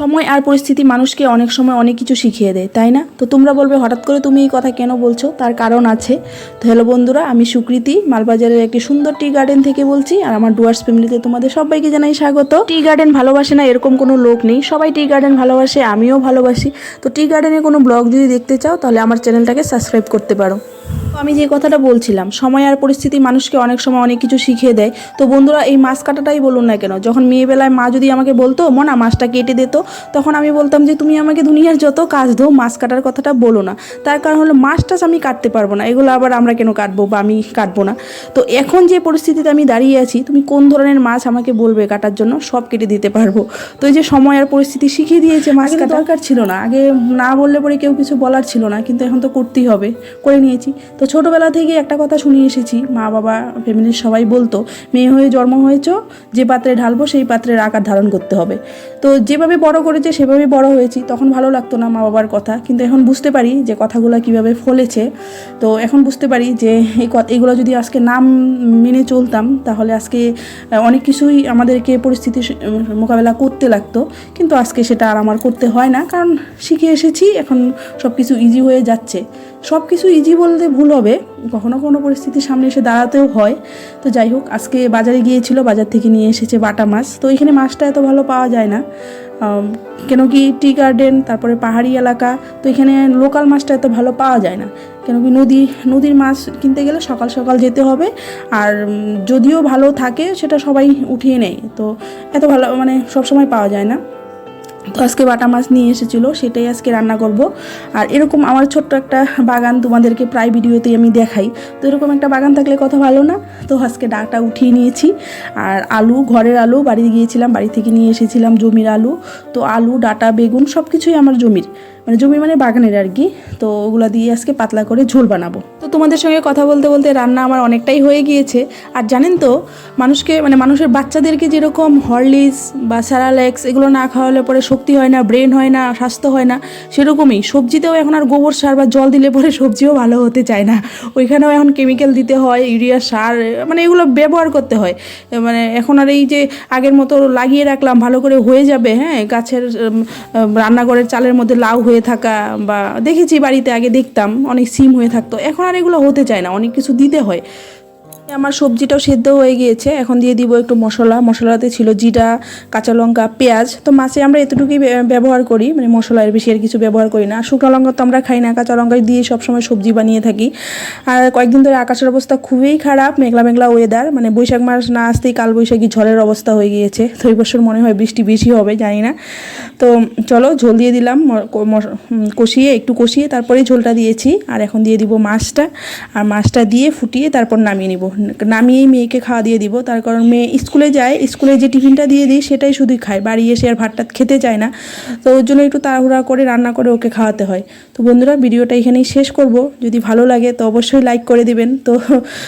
সময় আর পরিস্থিতি মানুষকে অনেক সময় অনেক কিছু শিখিয়ে দেয়, তাই না? তো তোমরা বলবে, হঠাৎ করে তুমি এই কথা কেন বলছো? তার কারণ আছে। তো হ্যালো বন্ধুরা, আমি সুকৃতি, মালবাজারের একটি সুন্দর টি গার্ডেন থেকে বলছি, আর আমার ডুয়ার্স ফ্যামিলিতে তোমাদের সবাইকে জানাই স্বাগত। টি গার্ডেন ভালোবাসে না, এরকম কোনো লোক নেই। সবাই টি গার্ডেন ভালোবাসে, আমিও ভালোবাসি। তো টি গার্ডেনে কোনো ব্লগ যদি দেখতে চাও, তাহলে আমার চ্যানেলটাকে সাবস্ক্রাইব করতে পারো। তো আমি যে কথাটা বলছিলাম সময় আর পরিস্থিতি মানুষকে অনেক সময় অনেক কিছু শিখিয়ে দেয়। তো বন্ধুরা এই মাছ কাটাটাই বলুন না কেন? যখন মেয়েবেলায় মা যদি আমাকে বলতো মনা মাছটা কেটে দিত তখন আমি বলতাম যে তুমি আমাকে দুনিয়ার যত কাজ দো মাছ কাটার কথাটা বলো না। তার কারণ হলো মাছ টাছ আমি কাটতে পারব না। এগুলো আবার আমরা কেন কাটবো বা আমি কাটবো না? তো এখন যে পরিস্থিতিতে আমি দাঁড়িয়ে আছি তুমি কোন ধরনের মাছ আমাকে বলবে কাটার জন্য? সব কেটে দিতে পারব। তো এই যে সময় আর পরিস্থিতি শিখিয়ে দিয়েছে মাছ কাটা। দরকার ছিল না। আগে না বললে পরে কেউ কিছু বলার ছিল না কিন্তু এখন তো করতেই হবে। করে নিয়েছি। তো ছোটোবেলা থেকে একটা কথা শুনে এসেছি। মা, বাবা, ফ্যামিলির সবাই বলতো, মেয়ে হয়ে জন্ম হয়েছ, যে পাত্রে ঢালবো সেই পাত্রের আকার ধারণ করতে হবে। তো যেভাবে বড় করেছে, সেভাবে বড় হয়েছি। তখন ভালো লাগতো না মা, বাবার কথা। কিন্তু এখন বুঝতে পারি যে কথাগুলো কীভাবে ফলেছে। তো এখন বুঝতে পারি যে এই এগুলো যদি আজকে নাম মেনে চলতাম, তাহলে আজকে অনেক কিছুই আমাদেরকে পরিস্থিতি মোকাবেলা করতে লাগতো। কিন্তু আজকে সেটা আর আমার করতে হয় না। কারণ শিখে এসেছি, এখন সব কিছু ইজি হয়ে যাচ্ছে। সব কিছু ইজি বলতে ভুল হবে। কখনো কোনো পরিস্থিতির সামনে এসে দাঁড়াতেও হয়। তো যাই হোক, আজকে বাজারে গিয়েছিল, বাজার থেকে নিয়ে এসেছে বাটা মাছ। তো এখানে মাছটা এত ভালো পাওয়া যায় না। কেন কি টি গার্ডেন, তারপরে পাহাড়ি এলাকা, তো এখানে লোকাল মাছটা এত ভালো পাওয়া যায় না। কেন কি নদী, নদীর মাছ কিনতে গেলে সকাল সকাল যেতে হবে। আর যদিও ভালো থাকে, সেটা সবাই উঠিয়ে নেয়। তো এত ভালো মানে সবসময় পাওয়া যায় না। তো আজকে বাটা মাছ নিয়ে এসেছিল, সেটাই আজকে রান্না করব। আর এরকম আমার ছোট্ট একটা বাগান তোমাদেরকে প্রায় ভিডিওতেই আমি দেখাই। তো এরকম একটা বাগান থাকলে কথা ভালো না? তো আজকে ডাটা উঠিয়ে নিয়েছি। আর আলু, ঘরের আলু, বাড়ি গিয়েছিলাম, বাড়ি থেকে নিয়ে এসেছিলাম জমির আলু। তো আলু, ডাটা, বেগুন সব কিছুই আমার জমির। মানে জমি মানে বাগানের আর কি। তো ওগুলো দিয়ে আজকে পাতলা করে ঝোল বানাবো। তো তোমাদের সঙ্গে কথা বলতে বলতে রান্না আমার অনেকটাই হয়ে গিয়েছে। আর জানেন তো, মানুষকে মানে মানুষের বাচ্চাদেরকে যেরকম হরলিক্স বা স্যারালেক্স এগুলো না খাওয়ালে পরে শক্তি হয় না, ব্রেন হয় না, স্বাস্থ্য হয় না, সেরকমই সবজিতেও এখন আর গোবর সার বা জল দিলে পরে সবজিও ভালো হতে চায় না। ওইখানেও এখন কেমিক্যাল দিতে হয়, ইউরিয়া, সার মানে এগুলো ব্যবহার করতে হয়। মানে এখন আর এই যে আগের মতো লাগিয়ে রাখলাম, ভালো করে হয়ে যাবে হ্যাঁ গাছের রান্নাঘরের চালের মধ্যে লাউ হয়ে থাকা বা দেখেছি বাড়িতে আগে দেখতাম, অনেক সিম হয়ে থাকতো। এখন আর এগুলো হতে চায় না, অনেক কিছু দিতে হয়। আমার সবজিটাও সেদ্ধ হয়ে গিয়েছে। এখন দিয়ে দিব একটু মশলা। মশলাতে ছিল জিরা, কাঁচা লঙ্কা, পেঁয়াজ। তো মাছে আমরা এতটুকুই ব্যবহার করি। মানে মশলা এর বেশি আর কিছু ব্যবহার করি না। শুকনো লঙ্কা তো আমরা খাই না। কাঁচা লঙ্কা দিয়ে সবসময় সবজি বানিয়ে থাকি। আর কয়েকদিন ধরে আকাশের অবস্থা খুবই খারাপ। মেঘলা মেঘলা ওয়েদার মানে বৈশাখ মাস না আসতেই কাল বৈশাখী ঝড়ের অবস্থা হয়ে গিয়েছে। তো এই বছর মনে হয় বৃষ্টি বেশি হবে, জানি না। তো চলো ঝোল দিয়ে দিলাম। কষিয়ে, একটু কষিয়ে তারপরেই ঝোলটা দিয়েছি। আর এখন দিয়ে দিব মাছটা। আর মাছটা দিয়ে ফুটিয়ে তারপর নামিয়ে নিব। নামিয়েই মেয়েকে খাওয়া দিয়ে দিব। তার কারণ মেয়ে স্কুলে যায়, স্কুলে যে টিফিনটা দিয়ে দিই সেটাই শুধু খায়। বাড়ি এসে আর ভাতটা খেতে চায় না। তো ওর জন্য একটু তাড়াহুড়া করে রান্না করে ওকে খাওয়াতে হয়। তো বন্ধুরা, ভিডিওটা এখানেই শেষ করব। যদি ভালো লাগে তো অবশ্যই লাইক করে দিবেন। তো